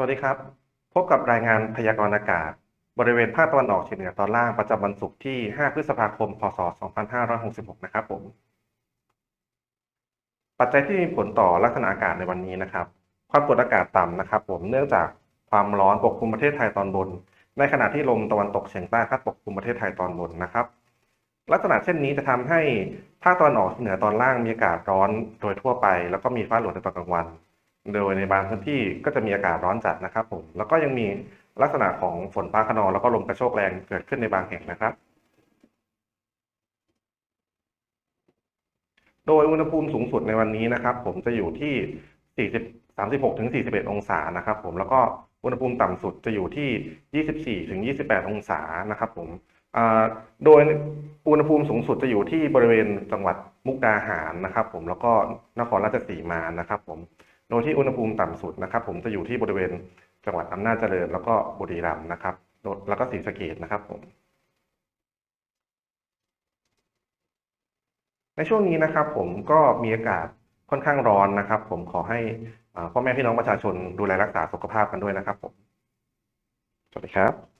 วัสดีครับ พบกับรายงานพยากรณ์อากาศ บริเวณภาคตะวันออกเฉียงเหนือตอนล่างประจำวันศุกร์ที่ 5 พฤษภาคม พศ 2566 นะครับผม ปัจจัยที่มีผลต่อลักษณะอากาศในวันนี้นะครับ ความกดอากาศต่ำนะครับ ผม เนื่องจากความร้อนปกคลุมประเทศไทยตอนบน ในขณะที่ลมตะวันตกเฉียงใต้พัดปกคลุมประเทศไทยตอนบนนะครับ ลักษณะเช่นนี้จะทำให้ภาคตะวันออกเฉียงเหนือตอนล่างมีอากาศร้อนโดยทั่วไป แล้วก็มีฟ้าหลัวในตอนกลางวัน โดยในบางพื้นที่ก็จะมีอากาศร้อนจัดนะครับผม แล้วก็ยังมีลักษณะของฝนฟ้าคะนองแล้วก็ลมกระโชกแรงเกิดขึ้นในบางแห่งนะครับ โดยอุณหภูมิสูงสุดในวันนี้นะครับ ผมจะอยู่ที่ 40 36ถึง41 องศานะครับ ผม แล้วก็อุณหภูมิต่ำสุดจะอยู่ที่ 24ถึง28 องศานะครับผมโดยอุณหภูมิสูงสุดจะอยู่ที่บริเวณจังหวัดมุกดาหารนะครับ ผม แล้วก็นครราชสีมานะครับ ผม โดยที่อุณหภูมิต่ำสุดนะครับ ผมจะอยู่ที่บริเวณจังหวัดอำนาจเจริญ แล้วก็บุรีรัมย์นะครับ แล้วก็ศรีสะเกษนะครับผมในช่วงนี้นะครับ ผมก็มีอากาศค่อนข้างร้อนนะครับ ผมขอให้พ่อแม่พี่น้องประชาชนดูแลรักษาสุขภาพกันด้วยนะครับผมสวัสดีครับ